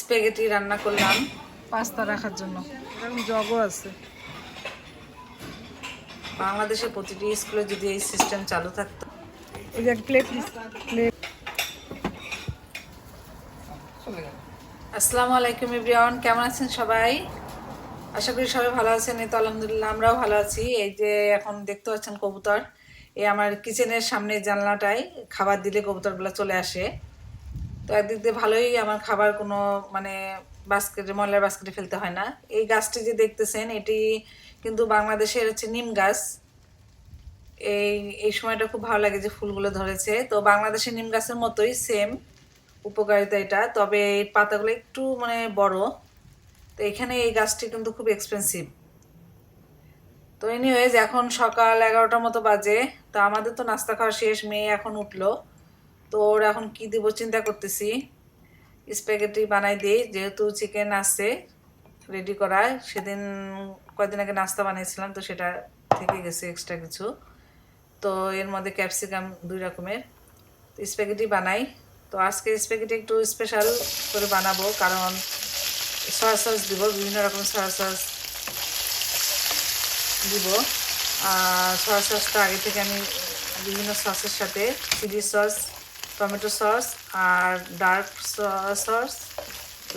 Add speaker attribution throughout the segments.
Speaker 1: Spaghetti রান্না করলাম।
Speaker 2: Pasta রাখার জন্য। এরকম জগও আছে।
Speaker 1: বাংলাদেশের প্রতিটি স্কুলে যদি এই সিস্টেম চালু থাকতো।
Speaker 2: এই যে প্লেট প্লেট
Speaker 1: আসসালামু আলাইকুম ইব্রিয়ান কেমন আছেন সবাই? আশা করি সবাই ভালো আছেন। এই তো আলহামদুলিল্লাহ আমরাও ভালো আছি। এই যে এখন দেখতে পাচ্ছেন কবুতর। এই আমার কিচেনের সামনে জানলাটায় খাবার দিলে কবুতরগুলো চলে আসে। তো একদিক দিয়ে ভালোই আমার খাবার কোনো মানে বাস্কেটে ময়লার বাস্কেটে ফেলতে হয় না। এই গাছটি যে দেখতেছেন, এটি কিন্তু বাংলাদেশের হচ্ছে নিম গাছ। এই এই সময়টা খুব ভালো লাগে যে ফুলগুলো ধরেছে। তো বাংলাদেশের নিম গাছের মতোই সেম উপকারিতা এটা। তবে এই পাতাগুলো একটু মানে বড়। তো এখানে এই গাছটি কিন্তু খুব এক্সপেন্সিভ তো এনিওয়েজ এখন সকাল এগারোটার মতো বাজে। তো আমাদের তো নাস্তা খাওয়া শেষ, মেয়ে এখন উঠল। তো ওর এখন কি দিব চিন্তা করতেছি? স্প্যাগেটি বানাই দিই যেহেতু চিকেন আসছে রেডি করা। সেদিন কয়েকদিন আগে নাস্তা বানিয়েছিলাম, তো সেটা থেকে গেছে এক্সট্রা কিছু। তো এর মধ্যে ক্যাপসিকাম দুই রকমের। স্প্যাগেটি বানাই। তো আজকে স্প্যাগেটি একটু স্পেশাল করে বানাবো, কারণ সয়া সস দিব, বিভিন্ন রকম সয়া সস দিব। আর সয়া সসটা আগে থেকে আমি বিভিন্ন সসের সাথে চিলি সস টমেটো সস আর dark sauce,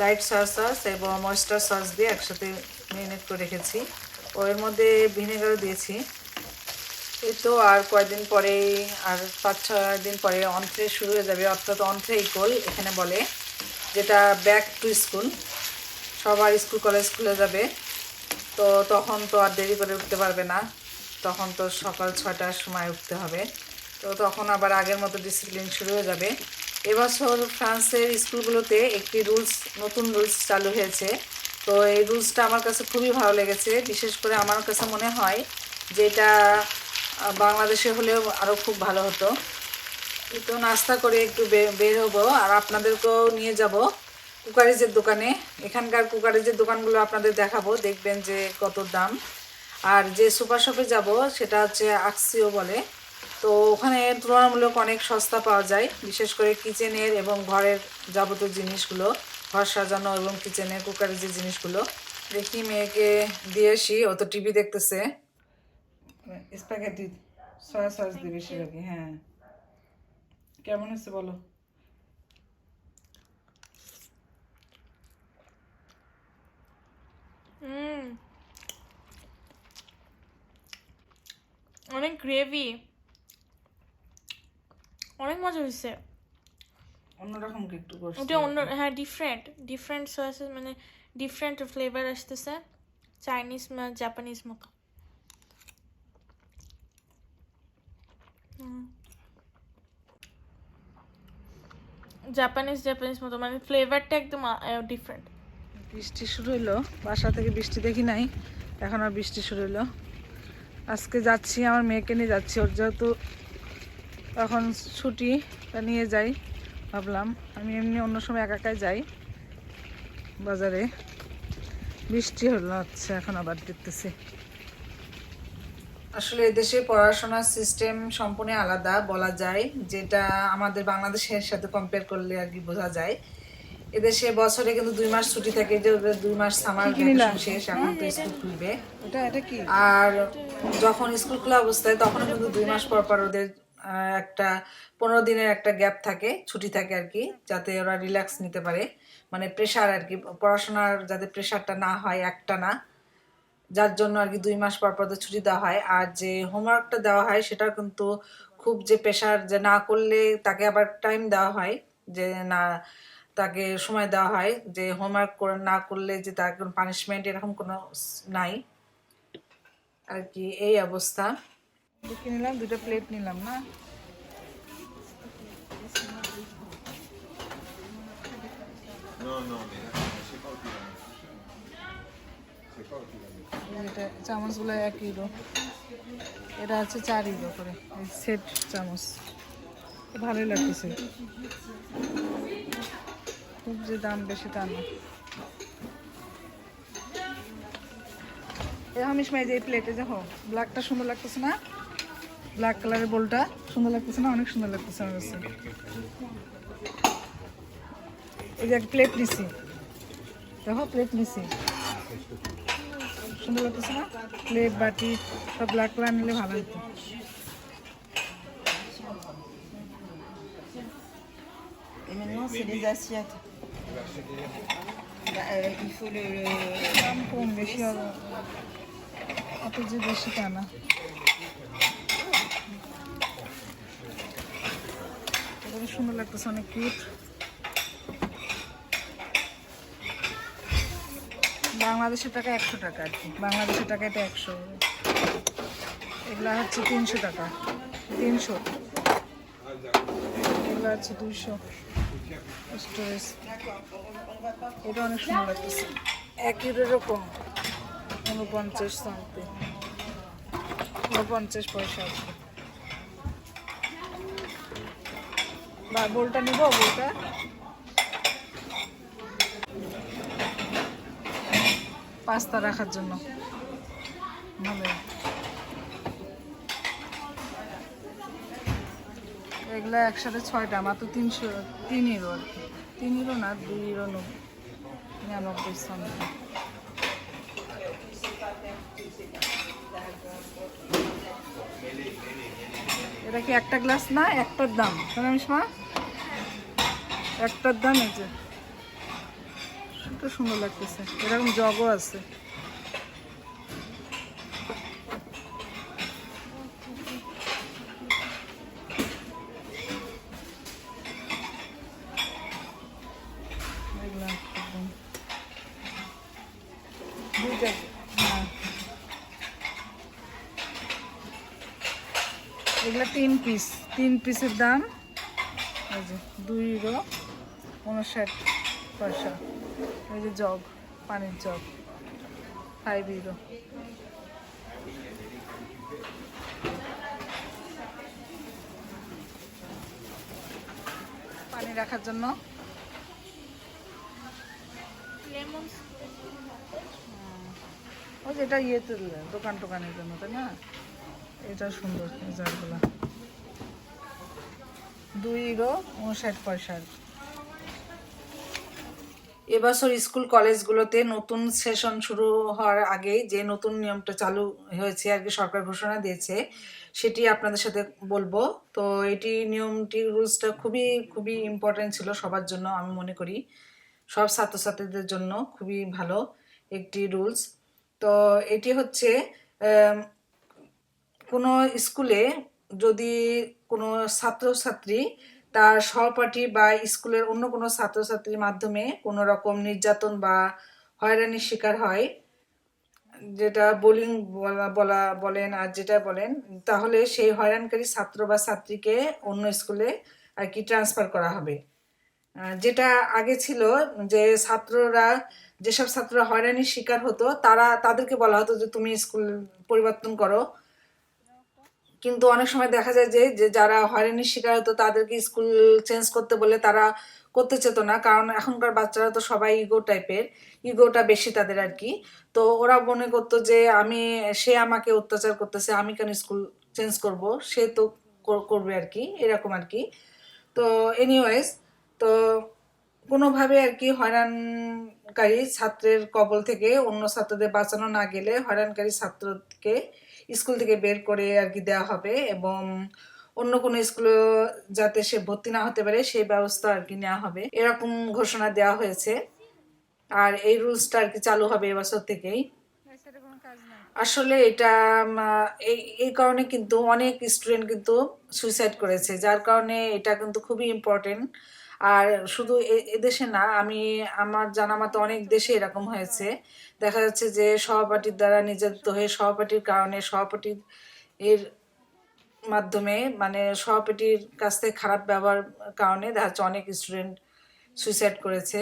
Speaker 1: light soy sauce এবং ময়েস্টার সস দিয়ে একসাথে মেরিনেট করে রেখেছি। ও এর মধ্যে ভিনেগারও দিয়েছি। এই তো আর কয়েকদিন পরে, আর পাঁচ ছয় দিন পরে অন্ত্রে শুরু হয়ে যাবে, অর্থাৎ অন্ত্রে ইকোল এখানে বলে, যেটা ব্যাক টু স্কুল। সবার স্কুল, কলেজ খুলে যাবে। তো তখন তো আর দেরি করে উঠতে পারবে না। তখন তো সকাল ছটার সময় উঠতে হবে। তো তখন আবার আগের মতো ডিসিপ্লিন শুরু হয়ে যাবে। এবছর ফ্রান্সের স্কুলগুলোতে একটি রুলস নতুন রুলস চালু হয়েছে। তো এই রুলসটা আমার কাছে খুবই ভালো লেগেছে। বিশেষ করে আমার কাছে মনে হয় যে এটা বাংলাদেশে হলেও আরও খুব ভালো হতো। তো নাস্তা করে একটু বের হব আর আপনাদেরকেও নিয়ে যাব কুকারিজের দোকানে। এখানকার কুকারিজের দোকানগুলো আপনাদের দেখাবো, দেখবেন যে কত দাম। আর যে সুপার শপে যাব সেটা হচ্ছে আকসিও বলে। তো ওখানে তুলনামূলক অনেক সস্তা পাওয়া যায় বিশেষ করে কিচেনের এবং ঘরের যাবতীয় জিনিসগুলো ঘর সাজানো এবং কিচেনের কুকারিজের জিনিসগুলো। দেখি মেয়েকে দিয়ে আসি ও তো টিভি দেখতেছে। স্প্যাগেটি সয়া সস দিয়ে বেশিরভাগই হ্যাঁ। কেমন হচ্ছে বলো?
Speaker 3: হুম। অনেক গ্রেভি। অনেক মজা হয়েছে।
Speaker 1: অন্যরকম একটু করছি?
Speaker 3: ওটা অন্য হ্যাঁ ডিফারেন্ট ডিফারেন্ট সসেস মানে ডিফারেন্ট ফ্লেভার আসতেছে। চাইনিজ জাপানিজ মতো জাপানিজ জাপানিজ মতো মানে ফ্লেভারটা একদম ডিফারেন্ট
Speaker 2: বৃষ্টি শুরু হলো বাসা থেকে বৃষ্টি দেখি নাই এখন আর বৃষ্টি শুরু হলো আজকে যাচ্ছি আমার মেয়েকে নিয়ে যাচ্ছি ওর যেহেতু এখন ছুটি নিয়ে যাই ভাবলাম। আমি এমনি অন্য সময় একা একাই যাই বাজারে। বৃষ্টি হলো হচ্ছে এখন আবার দেখতেছি।
Speaker 1: আসলে এদেশে পড়াশোনার সিস্টেম সম্পূর্ণ আলাদা বলা যায়। যেটা আমাদের বাংলাদেশের সাথে কম্পেয়ার করলে আর কি বোঝা যায়। এদেশে বছরে কিন্তু দুই মাস ছুটি থাকে যে ওদের দুই মাস সামার শেষ এখন তো স্কুল খুলবে।
Speaker 2: এটা এটা কি?
Speaker 1: আর যখন স্কুল খোলা অবস্থায় তখন কিন্তু দুই মাস পর পর ওদের একটা পনেরো দিনের একটা গ্যাপ থাকে, ছুটি থাকে আর কি, যাতে ওরা রিল্যাক্স নিতে পারে। মানে প্রেশার আর কি, পড়াশোনার যাতে প্রেশারটা না হয়, একটা না। যার জন্য আর কি দুই মাস পর পর ছুটি দেওয়া হয়। আর যে হোমওয়ার্কটা দেওয়া হয়, সেটা কিন্তু খুব যে প্রেশার যে না করলে তাকে আবার টাইম দেওয়া হয়, যে না, তাকে সময় দেওয়া হয়, যে হোমওয়ার্ক করে না করলে যে তার কোনো পানিশমেন্ট এরকম কোনো নাই। আর কি, এই অবস্থা।
Speaker 2: দেখে নিলাম দুটো প্লেট নিলাম না? এটা চামচগুলো এক ইউরো এটা আছে চার ইউরো করে এই সেট চামচ। ভালোই লাগতেছে। খুব যে দাম বেশি তা না। হামিশ মাই যে প্লেটে দেখো ব্ল্যাকটা সুন্দর লাগতেছে না? ব্ল্যাক কালারের বোলটা সুন্দর লাগতেছে না? অনেক সুন্দর লাগতেছে আমার কাছে। এই যে প্লেট নিছি। দেখো প্লেট নিছি। সুন্দর লাগতেছে না? প্লেট বাটি সব ব্ল্যাক কালার নিলে ভালো হতো।
Speaker 4: Et maintenant, c'est les assiettes. Bah, euh, il faut le.
Speaker 2: দাম কম বেশি আর অত যে বেশি তা না এগুলো সুন্দর লাগতেছে, অনেক কিউট বাংলাদেশের টাকা একশো টাকা আর কি। বাংলাদেশের টাকা এটা একশো। এগুলা হচ্ছে তিনশো টাকা। তিনশো। এগুলো হচ্ছে দুইশো। স্টোরেজ এটা অনেক সুন্দর লাগতেছে। এক ইউরোরও কম উনপঞ্চাশ সামথিং উনপঞ্চাশ পয়সা আছে। বোলটা নিব, বোলটা। পাস্তা রাখার জন্য। ভালো। এগুলো একসাথে ছয়টা, মাত্র তিনশো, তিন ইউরো আর কি। তিন ইউরো না, দুই নব্বই নিরানব্বই সামথিং এটা কি একটা গ্লাস না, একটার দাম? তাই না মিসমা একটার দাম এই যে। সুন্দর লাগতেছে। এরকম জগও আছে। হ্যাঁ। এগুলো তিন পিস তিন পিসের দাম। দুই ইউরো উনষাট পয়সা। এই যে জগ পানির জগ। ফাইভ ইউরো পানি রাখার জন্য। ওই যে এটা ইয়েতে দোকান টোকানের জন্য তাই না? এটা সুন্দর জারগুলো দুই ইউরো উনষাট পয়সা আর কি।
Speaker 1: এবছর স্কুল কলেজগুলোতে নতুন সেশন শুরু হওয়ার আগেই যে নতুন নিয়মটা চালু হয়েছে আর কি সরকার ঘোষণা দিয়েছে, সেটি আপনাদের সাথে বলব। তো এটি নিয়মটি, রুলসটা খুবই খুবই ইম্পর্টেন্ট ছিল সবার জন্য আমি মনে করি। সব ছাত্রছাত্রীদের জন্য খুবই ভালো একটি রুলস। তো এটি হচ্ছে কোনো স্কুলে যদি কোনো ছাত্রছাত্রী তার সহপাঠী বা স্কুলের অন্য কোনো ছাত্রছাত্রীর মাধ্যমে কোনো রকম নির্যাতন বা হয়রানির শিকার হয়, যেটা বোলিং বলা বলা, বলেন আর যেটা বলেন, তাহলে সেই হয়রানকারী ছাত্র বা ছাত্রীকে অন্য স্কুলে আর কি ট্রান্সফার করা হবে। যেটা আগে ছিল যে ছাত্ররা, যেসব ছাত্ররা হয়রানির শিকার হতো, তারা, তাদেরকে বলা হতো যে তুমি স্কুল পরিবর্তন করো কিন্তু অনেক সময় দেখা যায় যে যে যারা হয়রানির শিকার হতো তাদেরকে স্কুল চেঞ্জ করতে বলে তারা করতে চেত না। কারণ এখনকার বাচ্চারা তো সবাই ইগো টাইপের, ইগোটা বেশি তাদের আর কি। তো ওরা মনে করতো যে, আমি, সে আমাকে অত্যাচার করতেছে, আমি কেন স্কুল চেঞ্জ করব? সে তো করবে আর কি, এরকম আর কি। তো এনিওয়েজ তো কোনোভাবে আর কি হয়রানকারী ছাত্রের কবল থেকে অন্য ছাত্রদের বাঁচানো না গেলে হয়রানকারী ছাত্রকে স্কুল থেকে বের করে আর কি দেওয়া হবে এবং অন্য কোনো স্কুলে যাতে সে ভর্তি না হতে পারে সেই ব্যবস্থা আর কি নেওয়া হবে। এরকম ঘোষণা দেওয়া হয়েছে। আর এই রুলসটা আর কি চালু হবে এবছর থেকেই। আসলে এটা এই কারণে কিন্তু অনেক স্টুডেন্ট কিন্তু সুইসাইড করেছে। যার কারণে এটা কিন্তু খুবই ইম্পর্টেন্ট আর শুধু এদেশে না, আমি, আমার জানা মতো অনেক দেশে এরকম হয়েছে। দেখা যাচ্ছে যে সহপাঠীর দ্বারা নির্যাতিত হয়ে সহপাঠীর কারণে সহপাঠীর এর মাধ্যমে মানে সহপাঠীর কাছ থেকে খারাপ ব্যবহার কারণে দেখা যাচ্ছে অনেক স্টুডেন্ট সুইসাইড করেছে।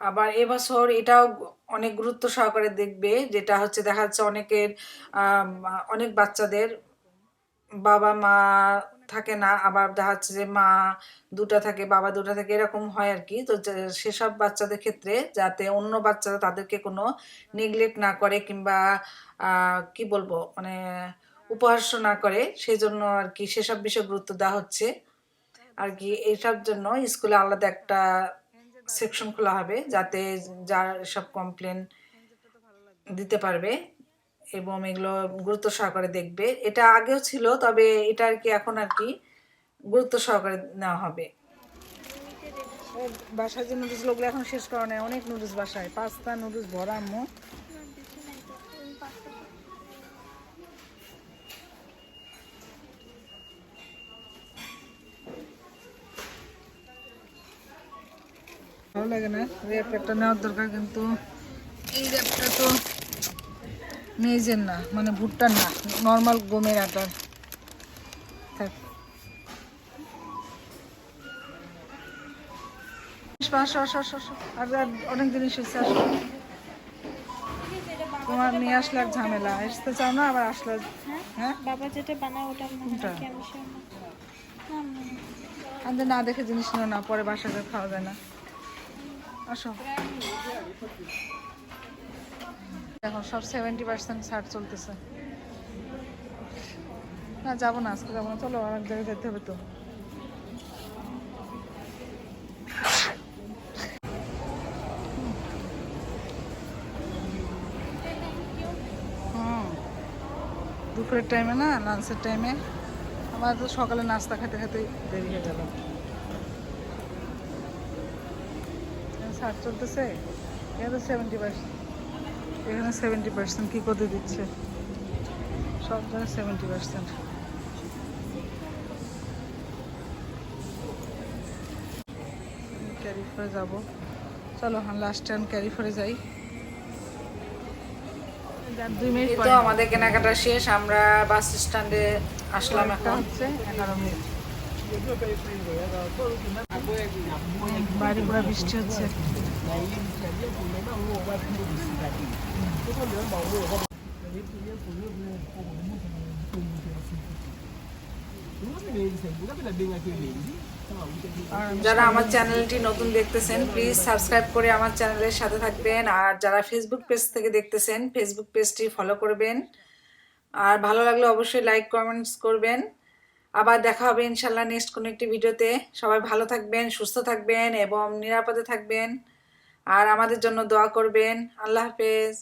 Speaker 1: আবার এবছর এটাও অনেক গুরুত্ব সহকারে দেখবে, যেটা হচ্ছে দেখা যাচ্ছে অনেকের অনেক বাচ্চাদের বাবা মা থাকে না, আবার দেখা যাচ্ছে যে মা দুটা থাকে, বাবা দুটা থাকে, এরকম হয় আর কি তো সেসব বাচ্চাদের ক্ষেত্রে যাতে অন্য বাচ্চারা তাদেরকে কোনো নেগলেক্ট না করে কিংবা কি বলব মানে উপহাস্য না করে সেই জন্য আর কি সেসব বিষয়ে গুরুত্ব দেওয়া হচ্ছে। আর কি এইসব জন্য স্কুলে আলাদা একটা
Speaker 5: সেকশন খোলা হবে যাতে যার সব কমপ্লেন দিতে পারবে। এবং এগুলো গুরুত্ব সহকারে দেখবে। এটা আগেও ছিল তবে এটা আর কি এখন আর কি গুরুত্ব সহকারে নেওয়া হবে।
Speaker 1: বাসায় যে নুডলসগুলো এখন শেষ করা নেই অনেক নুডলস বাসায়। পাস্তা নুডলস ভরা আম্মু। ভালো লাগে না। র্যাপ একটা নেওয়ার দরকার কিন্তু। এই র্যাপটা তো মেজের না মানে ভুট্টার না নর্মাল গমের আটার। অনেক জিনিস এসছে তোমার নিয়ে আসলে এক ঝামেলা। আসতে চাও না আবার আসলে? হ্যাঁ?
Speaker 3: বাবা যেটা বানায় ওটা।
Speaker 1: আমাদের না। দেখে জিনিস নিও না পরে গিয়ে খাওয়া যায় না। আসো। এখন সব সেভেন্টি পার্সেন্ট ছাড় চলতেছে। না, যাব না, আজকে যাব না, চলো এক জায়গায় যেতে হবে তো। দুপুরের টাইমে না লাঞ্চের টাইমে আমার তো সকালে নাস্তা খেতে খেতে দেরি হয়ে গেল। সার চলতেছে? এখানে সেভেন্টি পার্সেন্ট এখানে সেভেন্টি পার্সেন্ট কী করতে দিচ্ছে? সব জায়গায় সেভেন্টি পার্সেন্ট ক্যারি ফরে যাব। চলো হ্যাঁ লাস্ট টাইম ক্যারি ফরে যাই
Speaker 5: তো আমাদের কেনাকাটা শেষ আমরা বাস স্ট্যান্ডে আসলাম
Speaker 1: একটা
Speaker 5: এখন।
Speaker 1: হচ্ছে এগারো মিনিট বাইরে পুরো বৃষ্টি হচ্ছে।
Speaker 5: যারা আমার চ্যানেলটি নতুন দেখতেছেন প্লিজ সাবস্ক্রাইব করে আমার চ্যানেলের সাথে থাকবেন। আর যারা ফেসবুক পেজ থেকে দেখতেছেন ফেসবুক পেজটি ফলো করবেন। আর ভালো লাগলে অবশ্যই লাইক কমেন্টস করবেন। আবার দেখা হবে ইনশাল্লাহ নেক্সট কোনো একটি ভিডিওতে। সবাই ভালো থাকবেন, সুস্থ থাকবেন এবং নিরাপদে থাকবেন। আর আমাদের জন্য দোয়া করবেন। আল্লাহ হাফেজ।